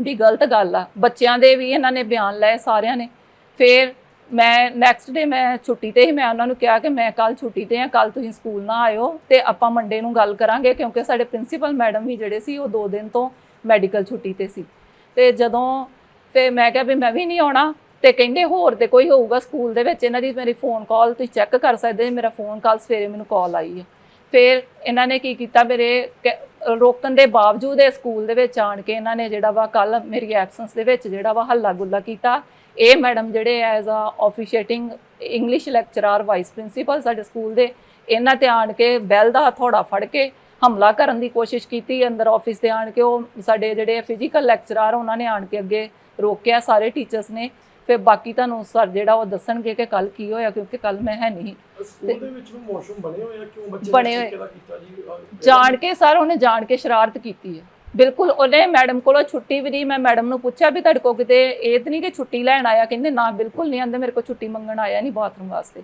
ਵੀ ਗਲਤ ਗੱਲ ਆ। ਬੱਚਿਆਂ ਦੇ ਵੀ ਇਹਨਾਂ ਨੇ ਬਿਆਨ ਲਏ ਸਾਰਿਆਂ ਨੇ। ਫਿਰ ਮੈਂ ਨੈਕਸਟ ਡੇ ਮੈਂ ਛੁੱਟੀ ਤੇ ਹੀ ਮੈਂ ਉਹਨਾਂ ਨੂੰ ਕਿਹਾ ਕਿ ਮੈਂ ਕੱਲ ਛੁੱਟੀ ਤੇ ਆ ਕੱਲ ਤੁਸੀਂ ਸਕੂਲ ਨਾ ਆਇਓ ਤੇ ਆਪਾਂ ਮੰਡੇ ਨੂੰ ਗੱਲ ਕਰਾਂਗੇ ਕਿਉਂਕਿ ਸਾਡੇ ਪ੍ਰਿੰਸੀਪਲ ਮੈਡਮ ਵੀ ਜਿਹੜੇ ਸੀ ਉਹ 2 ਦਿਨ ਤੋਂ ਮੈਡੀਕਲ ਛੁੱਟੀ ਤੇ ਸੀ। ਤੇ ਜਦੋਂ ਫਿਰ ਮੈਂ ਕਿਹਾ ਵੀ ਮੈਂ ਵੀ ਨਹੀਂ ਆਉਣਾ ਤੇ ਕਹਿੰਦੇ ਹੋਰ ਤੇ ਕੋਈ ਹੋਊਗਾ ਸਕੂਲ ਦੇ ਵਿੱਚ, ਇਹਨਾਂ ਦੀ ਮੇਰੀ ਫੋਨ ਕਾਲ ਤੁਸੀਂ ਚੈੱਕ ਕਰ ਸਕਦੇ ਮੇਰਾ ਫੋਨ ਕਾਲ ਸਵੇਰੇ ਮੈਨੂੰ ਕਾਲ ਆਈ ਹੈ ਫਿਰ ਇਹਨਾਂ ਨੇ ਕੀ ਕੀਤਾ ਮੇਰੇ ਕ- ਰੋਕਣ ਦੇ ਬਾਵਜੂਦ ਇਹ ਸਕੂਲ ਦੇ ਵਿੱਚ ਆਣ ਕੇ ਇਹਨਾਂ ਨੇ ਜਿਹੜਾ ਵਾ ਕੱਲ ਮੇਰੀ ਐਬਸੈਂਸ ਦੇ ਵਿੱਚ ਜਿਹੜਾ ਵਾ ਹੱਲਾ ਗੁੱਲਾ ਕੀਤਾ ਇਹ ਮੈਡਮ ਜਿਹੜੇ as a officiating English lecturer vice principal ਸਾਡੇ ਸਕੂਲ ਦੇ ਇਹਨਾਂ ਤੇ ਆਣ ਕੇ ਬੈਲ ਦਾ ਹਥੌੜਾ ਫੜ ਕੇ ਹਮਲਾ ਕਰਨ ਦੀ ਕੋਸ਼ਿਸ਼ ਕੀਤੀ ਅੰਦਰ ਆਫਿਸ ਤੇ ਆਣ ਕੇ ਉਹ ਸਾਡੇ ਜਿਹੜੇ ਫਿਜ਼ੀਕਲ ਲੈਕਚਰਰ ਉਹਨਾਂ ਨੇ ਆਣ ਕੇ ਅੱਗੇ ਰੋਕਿਆ ਸਾਰੇ ਟੀਚਰਸ ਨੇ। ਫਿਰ ਬਾਕੀ ਤੁਹਾਨੂੰ ਸਰ ਜਿਹੜਾ ਉਹ ਦੱਸਣਗੇ ਕਿ ਕੱਲ ਕੀ ਹੋਇਆ ਕਿਉਂਕਿ ਕੱਲ ਮੈਂ ਹੈ ਨਹੀਂ। ਸਕੂਲ ਦੇ ਵਿੱਚ ਵੀ ਮੌਸਮ ਬਣੇ ਹੋਏ ਆ? ਕਿਉਂ ਬੱਚੇ ਨੇ ਕੀਤਾ ਜੀ? ਜਾਣ ਕੇ ਸਰ ਉਹਨੇ ਜਾਣ ਕੇ ਸ਼ਰਾਰਤ ਕੀਤੀ ਹੈ। ਬਿਲਕੁਲ, ਉਹਨੇ ਮੈਡਮ ਕੋਲੋਂ ਛੁੱਟੀ ਵੀ ਨਹੀਂ, ਮੈਂ ਮੈਡਮ ਨੂੰ ਪੁੱਛਿਆ ਵੀ ਤੁਹਾਡੇ ਕੋਲ ਕਿਤੇ ਇਹ ਤਾਂ ਨਹੀਂ ਕਿ ਛੁੱਟੀ ਲੈਣ ਆਇਆ, ਕਹਿੰਦੇ ਨਾ, ਬਿਲਕੁਲ ਨਹੀਂ ਆਂਦੇ ਮੇਰੇ ਕੋਲ ਛੁੱਟੀ ਮੰਗਣ ਆਇਆ ਨਹੀਂ ਬਾਥਰੂਮ ਵਾਸਤੇ।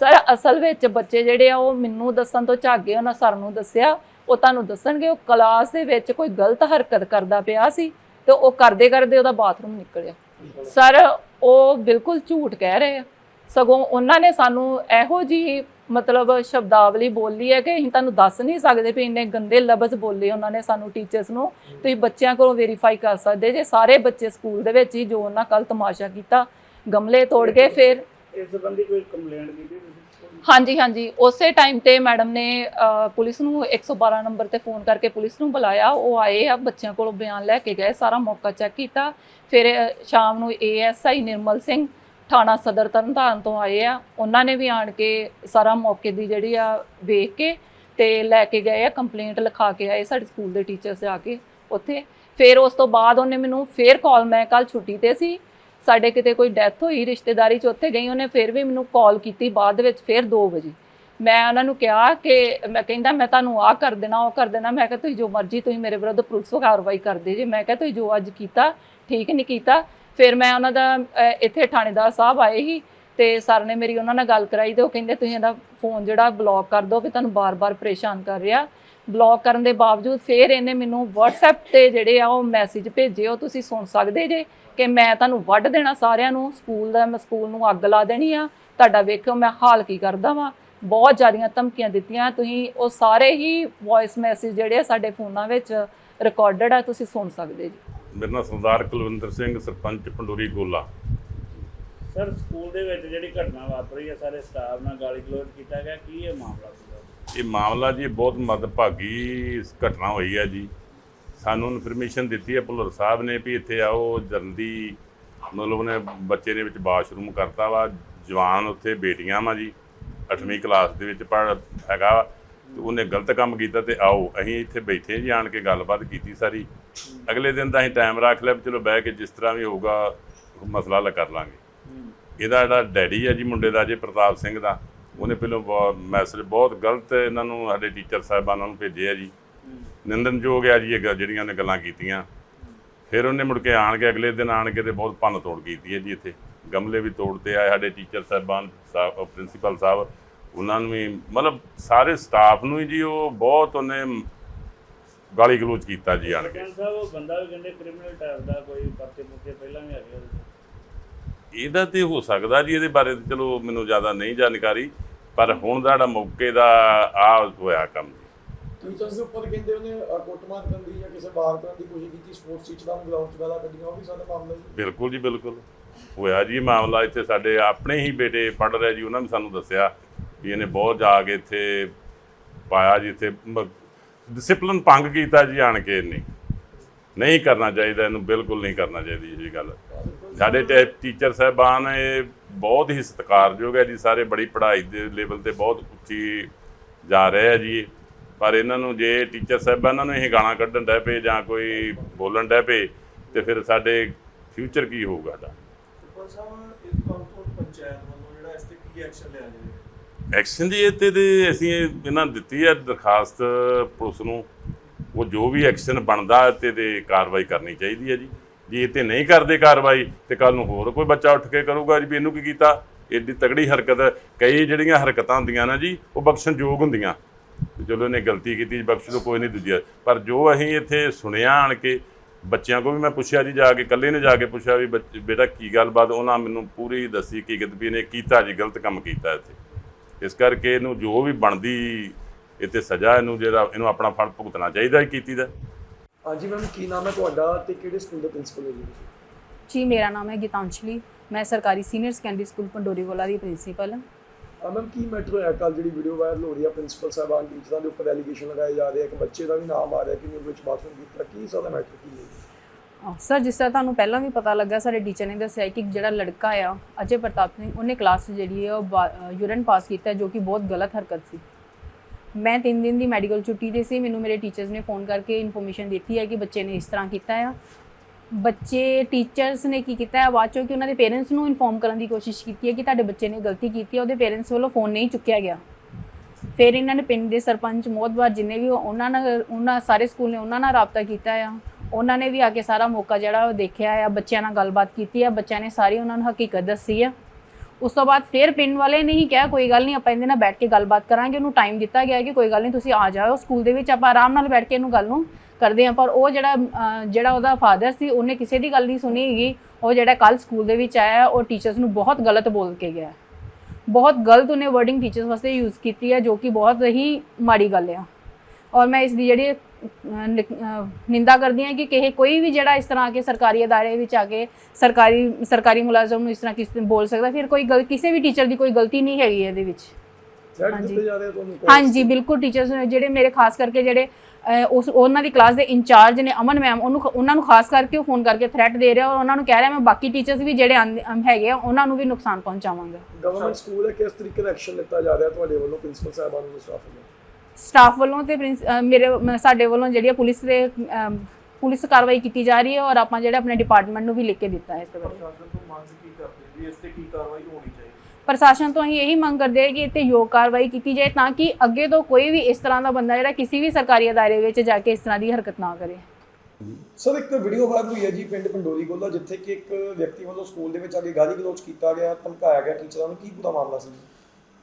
ਸਰ, ਅਸਲ ਵਿੱਚ ਬੱਚੇ ਜਿਹੜੇ ਆ, ਉਹ ਮੈਨੂੰ ਦੱਸਣ ਤੋਂ ਝਾਗੇ, ਉਹਨਾਂ ਸਰ ਨੂੰ ਦੱਸਿਆ, ਉਹ ਤੁਹਾਨੂੰ ਦੱਸਣਗੇ, ਉਹ ਕਲਾਸ ਦੇ ਵਿੱਚ ਕੋਈ ਗਲਤ ਹਰਕਤ ਕਰਦਾ ਪਿਆ ਸੀ ਤੇ ਉਹ ਕਰਦੇ ਕਰਦੇ ਉਹਦਾ ਬਾਥਰੂਮ ਨਿਕਲਿਆ। ਸਰ, ਉਹ ਬਿਲਕੁਲ ਝੂਠ ਕਹਿ ਰਹੇ ਆ। ਸਗੋਂ ਉਹਨਾਂ ਨੇ ਸਾਨੂੰ ਇਹੋ ਜੀ ਮਤਲਬ ਸ਼ਬਦਾਵਲੀ ਬੋਲੀ ਹੈ ਕਿ ਅਸੀਂ ਤੁਹਾਨੂੰ ਦੱਸ ਨਹੀਂ ਸਕਦੇ ਵੀ ਇੰਨੇ ਗੰਦੇ ਲਫ਼ਜ਼ ਬੋਲੇ ਉਹਨਾਂ ਨੇ ਸਾਨੂੰ ਟੀਚਰਸ ਨੂੰ। ਤੁਸੀਂ ਬੱਚਿਆਂ ਕੋਲੋਂ ਵੈਰੀਫਾਈ ਕਰ ਸਕਦੇ ਜੇ ਸਾਰੇ ਬੱਚੇ ਸਕੂਲ ਦੇ ਵਿੱਚ ਹੀ ਜੋ ਉਹਨਾਂ ਕੱਲ ਤਮਾਸ਼ਾ ਕੀਤਾ ਗਮਲੇ ਤੋੜ ਕੇ ਫਿਰ ਇਸ ਸੰਬੰਧੀ ਕੋਈ ਕੰਪਲੇਂਟ ਕੀਤੀ ਤੁਸੀਂ? ਹਾਂਜੀ ਹਾਂਜੀ। ਉਸੇ ਟਾਈਮ ਤੇ ਮੈਡਮ ਨੇ ਪੁਲਿਸ ਨੂੰ 112 ਨੰਬਰ ਤੇ ਫੋਨ ਕਰਕੇ ਪੁਲਿਸ ਨੂੰ ਬੁਲਾਇਆ। ਉਹ ਆਏ ਆ ਬੱਚਿਆਂ ਕੋਲੋਂ ਬਿਆਨ ਲੈ ਕੇ ਗਏ ਸਾਰਾ ਮੌਕਾ ਚੈੱਕ ਕੀਤਾ। ਫਿਰ ਸ਼ਾਮ ਨੂੰ ਏਐਸਆਈ ਨਿਰਮਲ ਸਿੰਘ ਥਾਣਾ ਸਦਰ ਤਰਨਤਾਰਨ ਤੋਂ ਆਏ ਆ। ਉਹਨਾਂ ਨੇ ਵੀ ਆਣ ਕੇ ਸਾਰਾ ਮੌਕੇ ਦੀ ਜਿਹੜੀ ਆ ਵੇਖ ਕੇ ਤੇ ਲੈ ਕੇ ਗਏ ਆ ਕੰਪਲੇਂਟ ਲਿਖਾ ਕੇ ਆਏ ਸਾਡੇ ਸਕੂਲ ਦੇ ਟੀਚਰਸ ਆ ਕੇ ਉੱਥੇ। ਫਿਰ ਉਸ ਤੋਂ ਬਾਅਦ ਉਹਨੇ ਮੈਨੂੰ ਫੇਰ ਕਾਲ ਮੈਂ ਕੱਲ ਛੁੱਟੀ ਤੇ ਸੀ। ਸਾਡੇ ਕਿਤੇ ਕੋਈ ਡੈਥ ਹੋਈ, ਰਿਸ਼ਤੇਦਾਰੀ ਚ ਉੱਥੇ ਗਈ, ਉਹਨੇ ਫਿਰ ਵੀ ਮੈਨੂੰ ਕਾਲ ਕੀਤੀ ਬਾਅਦ ਵਿੱਚ ਫਿਰ 2 ਵਜੇ। ਮੈਂ ਉਹਨਾਂ ਨੂੰ ਕਿਹਾ ਕਿ ਮੈਂ ਕਹਿੰਦਾ, ਮੈਂ ਤੁਹਾਨੂੰ ਆਹ ਕਰ ਦੇਣਾ, ਉਹ ਕਰ ਦੇਣਾ। ਮੈਂ ਕਿਹਾ, ਤੁਸੀਂ ਜੋ ਮਰਜ਼ੀ ਤੁਸੀਂ ਮੇਰੇ ਵਿਰੁੱਧ ਪੁਲਿਸ ਕਾਰਵਾਈ ਕਰਦੇ ਜੇ। ਮੈਂ ਕਿਹਾ, ਤੁਸੀਂ ਜੋ ਅੱਜ ਕੀਤਾ, ਠੀਕ ਨਹੀਂ ਕੀਤਾ ਫਿਰ ਮੈਂ ਉਹਨਾਂ ਦਾ ਇੱਥੇ ਥਾਣੇਦਾਰ ਸਾਹਿਬ ਆਏ ਸੀ ਤੇ ਸਰ ਨੇ ਮੇਰੀ ਉਹਨਾਂ ਨਾਲ ਗੱਲ ਕਰਾਈ ਤੇ ਉਹ ਕਹਿੰਦੇ ਤੁਸੀਂ ਇਹਦਾ ਫੋਨ ਜਿਹੜਾ ਬਲੌਕ ਕਰ ਦਿਓ ਵੀ ਤੁਹਾਨੂੰ ਬਾਰ-ਬਾਰ ਪਰੇਸ਼ਾਨ ਕਰ ਰਿਹਾ। ਬਲੌਕ ਕਰਨ ਦੇ ਬਾਵਜੂਦ ਫਿਰ ਇਹਨੇ ਮੈਨੂੰ WhatsApp ਤੇ ਜਿਹੜੇ ਆ ਉਹ ਮੈਸੇਜ ਭੇਜੇ, ਉਹ ਤੁਸੀਂ ਸੁਣ ਸਕਦੇ ਜੇ ਕਿ ਮੈਂ ਤੁਹਾਨੂੰ ਵੱਢ ਦੇਣਾ ਸਾਰਿਆਂ ਨੂੰ, ਸਕੂਲ ਦਾ, ਮੈਂ ਸਕੂਲ ਨੂੰ ਅੱਗ ਲਾ ਦੇਣੀ ਆ, ਤੁਹਾਡਾ ਵੇਖਿਓ ਮੈਂ ਹਾਲ ਕੀ ਕਰਦਾ ਵਾਂ। ਬਹੁਤ ਜ਼ਿਆਦੀਆਂ ਧਮਕੀਆਂ ਦਿੱਤੀਆਂ, ਤੁਸੀਂ ਉਹ ਸਾਰੇ ਹੀ ਵੌਇਸ ਮੈਸੇਜ ਜਿਹੜੇ ਆ ਸਾਡੇ ਫੋਨਾਂ ਵਿੱਚ ਰਿਕਾਰਡਡ ਆ, ਤੁਸੀਂ ਸੁਣ ਸਕਦੇ ਜੀ। ਮੇਰਾ ਨਾਮ ਸਰਦਾਰ ਕੁਲਵਿੰਦਰ ਸਿੰਘ ਸਰਪੰਚ ਪੰਡੋਰੀ ਗੋਲਾ। ਸਰ ਸਕੂਲ ਦੇ ਵਿੱਚ ਜਿਹੜੀ ਘਟਨਾ ਵਾਪਰੀ ਹੈ ਸਾਰੇ ਸਟਾਫ ਨਾਲ ਗਾਲੀ ਗਲੋਚ ਕੀਤਾ ਗਿਆ ਕੀ ਇਹ ਮਾਮਲਾ ਸੀਗਾ? ਇਹ ਮਾਮਲਾ ਜੀ ਬਹੁਤ ਮਦਭਾਗੀ ਘਟਨਾ ਹੋਈ ਹੈ ਜੀ। ਸਾਨੂੰ ਇਨਫੋਰਮੇਸ਼ਨ ਦਿੱਤੀ ਹੈ ਭੁੱਲਰ ਸਾਹਿਬ ਨੇ ਵੀ ਇੱਥੇ ਆਓ ਜਲਦੀ ਮਤਲਬ ਉਹਨੇ ਬੱਚੇ ਨੇ ਵਿੱਚ ਬਾਥਰੂਮ ਕਰਤਾ ਵਾ ਜਵਾਨ ਉੱਥੇ ਬੇਟੀਆਂ ਵਾ ਜੀ 8ਵੀਂ ਕਲਾਸ ਦੇ ਵਿੱਚ ਪੜ ਹੈਗਾ। ਤੇ ਉਹਨੇ ਗਲਤ ਕੰਮ ਕੀਤਾ ਤੇ ਆਓ, ਅਸੀਂ ਇੱਥੇ ਬੈਠੇ ਜੀ, ਆਣ ਕੇ ਗੱਲਬਾਤ ਕੀਤੀ ਸਾਰੀ। ਅਗਲੇ ਦਿਨ ਤਾਂ ਅਸੀਂ ਟਾਈਮ ਰੱਖ ਲਿਆ ਵੀ ਚਲੋ ਬਹਿ ਕੇ ਜਿਸ ਤਰ੍ਹਾਂ ਵੀ ਹੋਊਗਾ, ਮਸਲਾ ਹੱਲ ਕਰ ਲਾਂਗੇ। ਇਹਦਾ ਜਿਹੜਾ ਡੈਡੀ ਹੈ ਜੀ, ਮੁੰਡੇ ਦਾ ਜੇ ਪ੍ਰਤਾਪ ਸਿੰਘ ਦਾ, ਉਹਨੇ ਪਹਿਲਾਂ ਮੈਸੇਜ ਬਹੁਤ ਗਲਤ ਇਹਨਾਂ ਨੂੰ, ਸਾਡੇ ਟੀਚਰ ਸਾਹਿਬਾਨਾਂ ਨੂੰ ਭੇਜਿਆ ਜੀ। ਨਿੰਦਨਯੋਗ ਆ ਜੀ ਇਹ ਜਿਹੜੀਆਂ ਉਹਨੇ ਗੱਲਾਂ ਕੀਤੀਆਂ। ਫਿਰ ਉਹਨੇ ਮੁੜ ਕੇ ਆਣ ਕੇ ਅਗਲੇ ਦਿਨ ਆਣ ਕੇ ਤੇ ਬਹੁਤ ਭੰਨ ਤੋੜ ਕੀਤੀ ਹੈ ਜੀ ਇੱਥੇ। ਗਮਲੇ ਵੀ ਤੋੜਦੇ ਆਏ ਸਾਡੇ ਟੀਚਰ ਸਾਹਿਬਾਨ ਸਾਹਿਬ ਪ੍ਰਿੰਸੀਪਲ ਸਾਹਿਬ। ਉਹਨਾਂ ਨੂੰ ਵੀ ਮਤਲਬ ਸਾਰੇ ਸਟਾਫ ਨੂੰ ਹੀ ਜੀ ਉਹ ਬਹੁਤ ਉਹਨੇ ਗਾਲੀ ਗਲੋਚ ਕੀਤਾ ਜੀ ਆਣ ਕੇ। ਸਰਪੰਚ ਸਾਹਿਬ ਉਹ ਬੰਦਾ ਵੀ ਕਹਿੰਦੇ ਕ੍ਰਿਮੀਨਲ ਟਾਈਪ ਦਾ ਕੋਈ ਪਰਚੇ ਪੁਰਚੇ ਪਹਿਲਾਂ ਵੀ ਹੈਗੇ ਉਹਦੇ ਤੇ। ਇਹਦਾ ਤੇ ਹੋ ਸਕਦਾ ਜੀ ਇਹਦੇ ਬਾਰੇ ਤੇ ਚਲੋ ਮੈਨੂੰ ਜ਼ਿਆਦਾ ਨਹੀਂ ਜਾਣਕਾਰੀ ਪਰ ਹੁਣ ਦਾ ਜਿਹੜਾ ਮੌਕੇ ਦਾ ਆ ਹੋਇਆ ਕੰਮ ਜੀ। ਟੀਚਰਸ ਦੇ ਉੱਪਰ ਕਹਿੰਦੇ ਉਹਨੇ ਅ, ਕੁੱਟਮਾਰ ਕਰਨ ਦੀ ਜਾਂ ਕਿਸੇ ਬਾਹਰ ਕਰਨ ਦੀ ਕੋਸ਼ਿਸ਼ ਕੀਤੀ ਸਪੋਰਟਸ ਟੀਚਰ ਦਾ ਗਰਾਊਂਡ 'ਚ ਗਾਲਾਂ ਕੱਢੀਆਂ ਉਹ ਵੀ ਸਾਡੇ ਮਾਮਲੇ 'ਚ ਬਿਲਕੁਲ ਜੀ ਬਿਲਕੁਲ। ਹੋਇਆ ਜੀ ਮਾਮਲਾ ਇੱਥੇ ਸਾਡੇ ਆਪਣੇ ਹੀ ਬੇਟੇ ਪੜ ਰਹੇ ਜੀ ਉਹਨਾਂ ਨੇ ਸਾਨੂੰ ਦੱਸਿਆ। ਵੀ ਇਹਨੇ ਬਹੁਤ ਜਾ ਕੇ ਇੱਥੇ ਪਾਇਆ ਜੀ, ਇੱਥੇ ਡਿਸਪਲਿਨ ਭੰਗ ਕੀਤਾ ਜੀ ਆਣ ਕੇ ਇਹਨੇ। ਨਹੀਂ ਕਰਨਾ ਚਾਹੀਦਾ, ਇਹਨੂੰ ਬਿਲਕੁਲ ਨਹੀਂ ਕਰਨਾ ਚਾਹੀਦੀ ਇਹ ਗੱਲ। ਸਾਡੇ ਟੀਚਰ ਸਾਹਿਬਾਨ, ਇਹ ਬਹੁਤ ਹੀ ਸਤਿਕਾਰਯੋਗ ਹੈ ਜੀ, ਸਾਰੇ ਬੜੀ ਪੜ੍ਹਾਈ ਦੇ ਲੈਵਲ ਤੇ ਬਹੁਤ ਉੱਚੀ ਜਾ ਰਹੇ ਹੈ ਜੀ। ਇਹ। ਪਰ ਇਹਨਾਂ ਨੂੰ ਜੇ ਟੀਚਰ ਸਾਹਿਬਾਨਾਂ ਨੂੰ ਇਹ ਗਾਣਾ ਕੱਢਣ ਡੈ ਪਏ ਜਾਂ ਕੋਈ ਬੋਲਣ ਡੈ ਪਏ, ਤੇ ਫਿਰ ਸਾਡੇ ਫਿਊਚਰ ਕੀ ਹੋਊਗਾ ਦਾ ਪੰਚਾਇਤ ਵੱਲੋਂ ਜਿਹੜਾ ਇਸ ਤੇ ਕੀ ਐਕਸ਼ਨ ਲਿਆ ਜਾਵੇ ਐਕਸ਼ਨ ਜੀ ਇੱਥੇ ਤੇ ਅਸੀਂ ਇਹਨਾਂ ਦਿੱਤੀ ਹੈ ਦਰਖਾਸਤ ਪੁਲਿਸ ਨੂੰ। ਉਹ ਜੋ ਵੀ ਐਕਸ਼ਨ ਬਣਦਾ ਤੇ ਤੇ ਕਾਰਵਾਈ ਕਰਨੀ ਚਾਹੀਦੀ ਹੈ ਜੀ। ਜੇ ਇਹ ਤੇ ਨਹੀਂ ਕਰਦੇ ਕਾਰਵਾਈ ਤੇ ਕੱਲ ਨੂੰ ਹੋਰ ਕੋਈ ਬੱਚਾ ਉੱਠ ਕੇ ਕਰੂਗਾ ਜੀ ਵੀ ਇਹਨੂੰ ਕੀ ਕੀਤਾ? ਏਡੀ ਤਗੜੀ ਹਰਕਤ, ਕਈ ਜਿਹੜੀਆਂ ਹਰਕਤਾਂ ਹੁੰਦੀਆਂ ਨਾ ਜੀ, ਉਹ ਬਖਸ਼ਣਯੋਗ ਹੁੰਦੀਆਂ। ਚਲੋ ਇਹਨੇ ਗਲਤੀ ਕੀਤੀ ਬਖਸ਼ ਤੋਂ ਕੋਈ ਨਹੀਂ ਦੂਜੀ ਪਰ ਜੋ ਅਸੀਂ ਇੱਥੇ ਸੁਣਿਆ ਆਣ ਕੇ, ਬੱਚਿਆਂ ਕੋ ਵੀ ਮੈਂ ਪੁੱਛਿਆ ਜੀ, ਜਾ ਕੇ ਇਕੱਲੇ ਨੇ ਜਾ ਕੇ ਪੁੱਛਿਆ ਵੀ ਬੱਚ- ਬੇਟਾ ਕੀ ਗੱਲਬਾਤ, ਉਹਨਾਂ ਮੈਨੂੰ ਪੂਰੀ ਦੱਸੀ ਕਿ ਵੀ ਇਹਨੇ ਕੀਤਾ ਜੀ, ਗਲਤ ਕੰਮ ਕੀਤਾ ਇੱਥੇ। ਇਸ ਕਰਕੇ ਇਹਨੂੰ ਜੋ ਵੀ ਬਣਦੀ ਇੱਥੇ ਸਜ਼ਾ ਇਹਨੂੰ ਜਿਹੜਾ ਇਹਨੂੰ ਆਪਣਾ ਫਲ ਭੁਗਤਣਾ ਚਾਹੀਦਾ ਹੈ ਕੀਤੀ ਦਾ। ਹਾਂਜੀ ਮੈਮ ਕੀ ਨਾਮ ਹੈ ਤੁਹਾਡਾ ਤੇ ਕਿਹੜੇ ਸਕੂਲ ਦੇ ਪ੍ਰਿੰਸੀਪਲ ਹੋ ਜੀ? ਤੁਸੀਂ? ਜੀ ਮੇਰਾ ਨਾਮ ਹੈ ਗੀਤਾਂਜਲੀ ਮੈਂ ਸਰਕਾਰੀ ਸੀਨੀਅਰ ਸੈਕੰਡਰੀ ਸਕੂਲ ਪੰਡੋਰੀ ਵਾਲਾ ਦੀ ਪ੍ਰਿੰਸੀਪਲ। ਹਾਂ ਆ ਮੈਮ ਕੀ ਮੈਟਰ ਹੋਇਆ ਕੱਲ ਜਿਹੜੀ ਵੀਡੀਓ ਵਾਇਰਲ ਹੋ ਰਹੀ ਹੈ ਪ੍ਰਿੰਸੀਪਲ ਸਾਹਿਬਾਨ ਟੀਚਰਾਂ ਦੇ ਉੱਪਰ ਐਲੀਗੇਸ਼ਨ ਲਗਾਏ ਜਾ ਰਹੇ ਆ ਕਿ ਬੱਚੇ ਦਾ ਵੀ ਨਾਮ ਆ ਰਿਹਾ ਕਿ ਉਹਨੇ ਵਿੱਚ ਬਾਥਰੂਮ ਕੀਤਾ ਕੀ ਸਾਰਾ ਮੈਟਰ ਕੀ ਹੈ? ਸਰ, ਜਿਸ ਤਰ੍ਹਾਂ ਤੁਹਾਨੂੰ ਪਹਿਲਾਂ ਵੀ ਪਤਾ ਲੱਗਾ, ਸਾਡੇ ਟੀਚਰ ਨੇ ਦੱਸਿਆ ਕਿ ਜਿਹੜਾ ਲੜਕਾ ਆ, ਅਜੇ ਪ੍ਰਤਾਪ ਸਿੰਘ, ਉਹਨੇ ਕਲਾਸ ਜਿਹੜੀ ਹੈ ਉਹ ਯੂਰਨ ਪਾਸ ਕੀਤਾ, ਜੋ ਕਿ ਬਹੁਤ ਗਲਤ ਹਰਕਤ ਸੀ। ਮੈਂ 3 ਦਿਨ ਦੀ ਮੈਡੀਕਲ ਛੁੱਟੀ ਤੇ ਸੀ, ਮੈਨੂੰ ਮੇਰੇ ਟੀਚਰਸ ਨੇ ਫੋਨ ਕਰਕੇ ਇਨਫੋਰਮੇਸ਼ਨ ਦਿੱਤੀ ਹੈ ਕਿ ਬੱਚੇ ਨੇ ਇਸ ਤਰ੍ਹਾਂ ਕੀਤਾ ਆ। ਬੱਚੇ ਟੀਚਰਸ ਨੇ ਕੀ ਕੀਤਾ ਹੈ ਬਾਅਦ ਚੋਂ ਕਿ ਉਹਨਾਂ ਦੇ ਪੇਰੈਂਟਸ ਨੂੰ ਇਨਫੋਰਮ ਕਰਨ ਦੀ ਕੋਸ਼ਿਸ਼ ਕੀਤੀ ਹੈ ਕਿ ਤੁਹਾਡੇ ਬੱਚੇ ਨੇ ਗਲਤੀ ਕੀਤੀ ਹੈ ਉਹਦੇ ਪੇਰੈਂਟਸ ਵੱਲੋਂ ਫੋਨ ਨਹੀਂ ਚੁੱਕਿਆ ਗਿਆ। ਫਿਰ ਇਹਨਾਂ ਨੇ ਪਿੰਡ ਦੇ ਸਰਪੰਚ ਮੋਹਤਬਾਰ ਜਿੰਨੇ ਵੀ ਉਹਨਾਂ ਨਾਲ, ਉਹਨਾਂ, ਸਾਰੇ ਸਕੂਲ ਨੇ ਉਹਨਾਂ ਨਾਲ ਰਾਬਤਾ ਕੀਤਾ ਆ। ਉਹਨਾਂ ਨੇ ਵੀ ਆ ਕੇ ਸਾਰਾ ਮੌਕਾ ਜਿਹੜਾ ਉਹ ਦੇਖਿਆ ਆ, ਬੱਚਿਆਂ ਨਾਲ ਗੱਲਬਾਤ ਕੀਤੀ ਆ, ਬੱਚਿਆਂ ਨੇ ਸਾਰੀ ਉਹਨਾਂ ਨੂੰ ਹਕੀਕਤ ਦੱਸੀ ਆ। ਉਸ ਤੋਂ ਬਾਅਦ ਫਿਰ ਪਿੰਡ ਵਾਲੇ ਨੇ ਹੀ ਕਿਹਾ, ਕੋਈ ਗੱਲ ਨਹੀਂ, ਆਪਾਂ ਇਹਦੇ ਨਾਲ ਬੈਠ ਕੇ ਗੱਲਬਾਤ ਕਰਾਂਗੇ, ਉਹਨੂੰ ਟਾਈਮ ਦਿੱਤਾ ਗਿਆ ਕਿ ਕੋਈ ਗੱਲ ਨਹੀਂ, ਤੁਸੀਂ ਆ ਜਾਓ ਸਕੂਲ ਦੇ ਵਿੱਚ ਆਪਾਂ ਆਰਾਮ ਨਾਲ ਬੈਠ ਕੇ ਇਹਨੂੰ ਗੱਲ ਨੂੰ ਕਰਦੇ ਹਾਂ। ਪਰ ਉਹ ਜਿਹੜਾ ਜਿਹੜਾ ਉਹਦਾ ਫਾਦਰ ਸੀ, ਉਹਨੇ ਕਿਸੇ ਦੀ ਗੱਲ ਨਹੀਂ ਸੁਣੀ ਹੈਗੀ। ਉਹ ਜਿਹੜਾ ਕੱਲ ਸਕੂਲ ਦੇ ਵਿੱਚ ਆਇਆ, ਉਹ ਟੀਚਰਸ ਨੂੰ ਬਹੁਤ ਗਲਤ ਬੋਲ ਕੇ ਗਿਆ। ਬਹੁਤ ਗਲਤ ਉਹਨੇ ਵਰਡਿੰਗ ਟੀਚਰਸ ਵਾਸਤੇ ਯੂਜ਼ ਕੀਤੀ ਹੈ ਜੋ ਕਿ ਬਹੁਤ ਹੀ ਮਾੜੀ ਗੱਲ ਆ। ਔਰ ਮੈਂ ਇਸ ਦੀ ਜਿਹੜੀ ਨਿੰਦਾ ਕਰਦੀ ਹਾਂ ਕਿ ਕਿਸੇ ਕੋਈ ਵੀ ਜਿਹੜਾ ਇਸ ਤਰ੍ਹਾਂ ਆ ਕੇ ਸਰਕਾਰੀ ਅਦਾਰੇ ਵਿੱਚ ਆ ਕੇ ਸਰਕਾਰੀ ਸਰਕਾਰੀ ਮੁਲਾਜ਼ਮ ਨੂੰ ਇਸ ਤਰ੍ਹਾਂ ਕਿਸ ਬੋਲ ਸਕਦਾ ਫਿਰ ਕੋਈ ਗਲ ਕਿਸੇ ਵੀ ਟੀਚਰ ਦੀ ਕੋਈ ਗਲਤੀ ਨਹੀਂ ਹੈਗੀ ਇਹਦੇ ਵਿੱਚ। ਹਾਂਜੀ। ਬਿਲਕੁਲ ਟੀਚਰਸ ਜਿਹੜੇ ਮੇਰੇ ਖਾਸ ਕਰਕੇ ਜਿਹੜੇ ਉਸ ਉਹਨਾਂ ਦੀ ਕਲਾਸ ਦੇ ਇੰਚਾਰਜ ਨੇ ਅਮਨ ਮੈਮ ਉਹਨੂੰ ਉਹਨਾਂ ਨੂੰ ਖਾਸ ਕਰਕੇ ਉਹ ਫੋਨ ਕਰਕੇ ਥ੍ਰੈਟ ਦੇ ਰਿਹਾ ਔਰ ਉਹਨਾਂ ਨੂੰ ਕਹਿ ਰਿਹਾ ਮੈਂ ਬਾਕੀ ਟੀਚਰਸ ਵੀ ਜਿਹੜੇ ਹੈਗੇ ਆ ਉਹਨਾਂ ਨੂੰ ਵੀ ਨੁਕਸਾਨ ਪਹੁੰਚਾਵਾਂਗਾ। ਗਵਰਨਮੈਂਟ ਸਕੂਲ ਹੈ ਕਿਸ ਤਰੀਕੇ ਦਾ ਐਕਸ਼ਨ ਲਿੱਤਾ ਜਾ ਰਿਹਾ ਤੁਹਾਡੇ ਵੱਲੋਂ ਪ੍ਰਿੰਸੀਪਲ ਸਾਹਿਬਾਨ ਨੂੰ ਸਟਾਫ ਵੱਲੋਂ ਸਟਾਫ ਵੱਲੋਂ ਤੇ ਮੇਰੇ ਸਾਡੇ ਵੱਲੋਂ ਜਿਹੜੀ ਪੁਲਿਸ ਦੇ ਪੁਲਿਸ ਕਾਰਵਾਈ ਕੀਤੀ ਜਾ ਰਹੀ ਹੈ ਔਰ ਆਪਾਂ ਜਿਹੜੇ ਆਪਣੇ ਡਿਪਾਰਟਮੈਂਟ ਨੂੰ ਵੀ ਲਿਖ ਕੇ ਦਿੱਤਾ ਹੈ ਇਸ ਬਾਰੇ। ਪ੍ਰਸ਼ਾਸਨ ਤੋਂ ਮੰਗ ਕੀ ਕਰਦੇ ਵੀ ਇਸ ਤੇ ਕੀ ਕਾਰਵਾਈ ਹੋਣੀ ਚਾਹੀਦੀ? ਪ੍ਰਸ਼ਾਸਨ ਤੋਂ ਅਸੀਂ ਇਹੀ ਮੰਗ ਕਰਦੇ ਹਾਂ ਕਿ ਇੱਥੇ ਯੋਗ ਕਾਰਵਾਈ ਕੀਤੀ ਜਾਏ ਤਾਂ ਕਿ ਅੱਗੇ ਤੋਂ ਕੋਈ ਵੀ ਇਸ ਤਰ੍ਹਾਂ ਦਾ ਬੰਦਾ ਜਿਹੜਾ ਕਿਸੇ ਵੀ ਸਰਕਾਰੀ ਅਦਾਰੇ ਵਿੱਚ ਜਾ ਕੇ ਇਸ ਤਰ੍ਹਾਂ ਦੀ ਹਰਕਤ ਨਾ ਕਰੇ। ਸਰ ਇੱਕ ਵੀਡੀਓ ਵਾਇਰਲ ਹੋਈ ਹੈ ਜੀ ਪਿੰਡ ਪੰਡੋਰੀ ਗੋਲਾ ਜਿੱਥੇ ਕਿ ਇੱਕ ਵਿਅਕਤੀ ਵੱਲੋਂ ਸਕੂਲ ਦੇ ਵਿੱਚ ਆ ਕੇ ਗਾਲੀ ਗਲੋਚ ਕੀਤਾ ਗਿਆ ਧਮਕਾਇਆ ਗਿਆ ਟੀਚਰਾਂ ਨੂੰ। ਕੀ ਪੂਰਾ ਮਾਮਲਾ ਸੀ?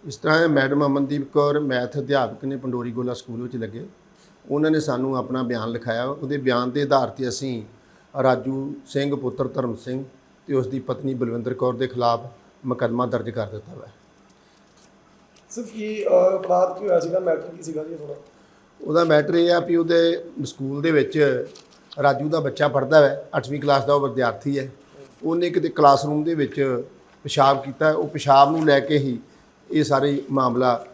ਇਸ ਤਰ੍ਹਾਂ ਇਹ ਮੈਡਮ ਅਮਨਦੀਪ ਕੌਰ ਮੈਥ ਅਧਿਆਪਕ ਨੇ ਪੰਡੋਰੀ ਗੋਲਾ ਸਕੂਲ ਵਿੱਚ ਲੱਗੇ। ਉਹਨਾਂ ਨੇ ਸਾਨੂੰ ਆਪਣਾ ਬਿਆਨ ਲਿਖਾਇਆ। ਉਹਦੇ ਬਿਆਨ ਦੇ ਆਧਾਰ ਤੇ ਅਸੀਂ ਰਾਜੂ ਸਿੰਘ ਪੁੱਤਰ ਧਰਮ ਸਿੰਘ ਤੇ ਉਸ ਦੀ ਪਤਨੀ ਬਲਵਿੰਦਰ ਕੌਰ ਦੇ ਖਿਲਾਫ ਮੁਕੱਦਮਾ ਦਰਜ ਕਰ ਦਿੱਤਾ ਹੈ ਸਰ ਕੀ ਅਪਰਾਧ ਕੀ ਹੋਇਆ ਸੀਗਾ? ਮੈਟਰ ਕੀ ਸੀਗਾ ਜੀ ਥੋੜਾ ਉਹਦਾ ਮੈਟਰ ਇਹ ਆ ਵੀ ਉਹਦੇ ਸਕੂਲ ਦੇ ਵਿੱਚ ਰਾਜੂ ਦਾ ਬੱਚਾ ਪੜ੍ਹਦਾ ਹੈ 8ਵੀਂ ਕਲਾਸ ਦਾ ਉਹ ਵਿਦਿਆਰਥੀ ਹੈ। ਉਹਨੇ ਕਿਤੇ ਕਲਾਸਰੂਮ ਦੇ ਵਿੱਚ ਪਿਸ਼ਾਬ ਕੀਤਾ। ਉਹ ਪਿਸ਼ਾਬ ਨੂੰ ਲੈ ਕੇ ਹੀ ਇਹ ਸਾਰੇ ਮਾਮਲਾ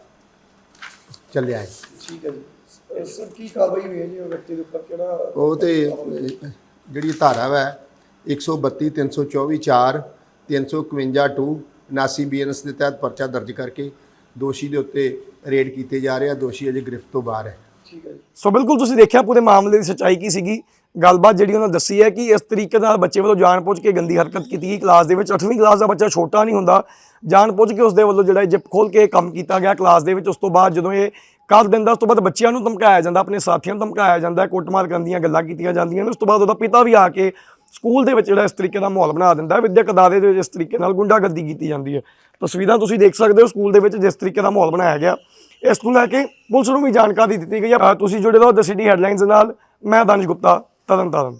ਚੱਲਿਆ ਹੈ। ਠੀਕ ਹੈ ਜੀ। ਸਰ ਕੀ ਕਾਰਵਾਈ ਹੋਈ ਹੈ ਜੀ ਉਹ ਵਿਅਕਤੀ ਦੇ ਉੱਪਰ? ਕਿਹੜਾ ਉਹ ਤੇ ਅਹ, ਜਿਹੜੀ ਧਾਰਾ ਹੈ 132 324 4 351 2 79 ਬੀਐਨਐਸ ਦੇ ਤਹਿਤ ਪਰਚਾ ਦਰਜ ਕਰਕੇ ਦੋਸ਼ੀ ਦੇ ਉੱਤੇ ਰੇਡ ਕੀਤੇ ਜਾ ਰਹੇ ਆ। ਦੋਸ਼ੀ ਅਜੇ ਗ੍ਰਿਫਤ ਤੋਂ ਬਾਹਰ ਹੈ। ਠੀਕ ਹੈ ਜੀ। ਸੋ ਬਿਲਕੁਲ ਤੁਸੀਂ ਦੇਖਿਆ ਪੂਰੇ ਮਾਮਲੇ ਦੀ ਸੱਚਾਈ ਕੀ ਸੀਗੀ? ਗੱਲਬਾਤ ਜਿਹੜੀ ਉਹਨਾਂ ਦੱਸੀ ਹੈ ਕਿ ਇਸ ਤਰੀਕੇ ਨਾਲ ਬੱਚੇ ਵੱਲੋਂ ਜਾਣਬੁੱਝ ਕੇ ਗੰਦੀ ਹਰਕਤ ਕੀਤੀ ਗਈ ਕਲਾਸ ਦੇ ਵਿੱਚ। 8ਵੀਂ ਕਲਾਸ ਦਾ ਬੱਚਾ ਛੋਟਾ ਨਹੀਂ ਹੁੰਦਾ। ਜਾਣਬੁੱਝ ਕੇ ਉਸਦੇ ਵੱਲੋਂ ਜਿਹੜਾ ਜਿੱਪ ਖੋਲ ਕੇ ਕੰਮ ਕੀਤਾ ਗਿਆ ਕਲਾਸ ਦੇ ਵਿੱਚ। ਉਸ ਤੋਂ ਬਾਅਦ ਜਦੋਂ ਇਹ ਕਰ ਦਿੰਦਾ ਉਸ ਤੋਂ ਬਾਅਦ ਬੱਚਿਆਂ ਨੂੰ ਧਮਕਾਇਆ ਜਾਂਦਾ, ਆਪਣੇ ਸਾਥੀਆਂ ਨੂੰ ਧਮਕਾਇਆ ਜਾਂਦਾ, ਕੁੱਟਮਾਰ ਕਰਨ ਦੀਆਂ ਗੱਲਾਂ ਕੀਤੀਆਂ ਜਾਂਦੀਆਂ ਨੇ। ਉਸ ਤੋਂ ਬਾਅਦ ਉਹਦਾ ਪਿਤਾ ਵੀ ਆ ਕੇ ਸਕੂਲ ਦੇ ਵਿੱਚ ਜਿਹੜਾ ਇਸ ਤਰੀਕੇ ਦਾ ਮਾਹੌਲ ਬਣਾ ਦਿੰਦਾ ਹੈ। ਵਿਦਿਅਕ ਅਦਾਰੇ ਦੇ ਵਿੱਚ ਇਸ ਤਰੀਕੇ ਨਾਲ ਗੁੰਡਾਗਰਦੀ ਕੀਤੀ ਜਾਂਦੀ ਹੈ। ਤਸਵੀਰਾਂ ਤੁਸੀਂ ਦੇਖ ਸਕਦੇ ਹੋ ਸਕੂਲ ਦੇ ਵਿੱਚ ਜਿਸ ਤਰੀਕੇ ਦਾ ਮਾਹੌਲ ਬਣਾਇਆ ਗਿਆ। ਇਸ ਨੂੰ ਲੈ ਕੇ ਪੁਲਿਸ ਨੂੰ ਵੀ ਜਾਣਕਾਰੀ ਦਿੱਤੀ ਗਈ ਹੈ। ਤੁਸੀਂ ਜੁੜੇ ਰਹੋ ਦ ਸਿਟੀ ਹੈਡਲਾਈਨਸ ਨਾਲ। ਮੈਂ ਦਾਨਿਸ਼ ਗੁਪਤਾ। দাঁড়ান দাঁড়ান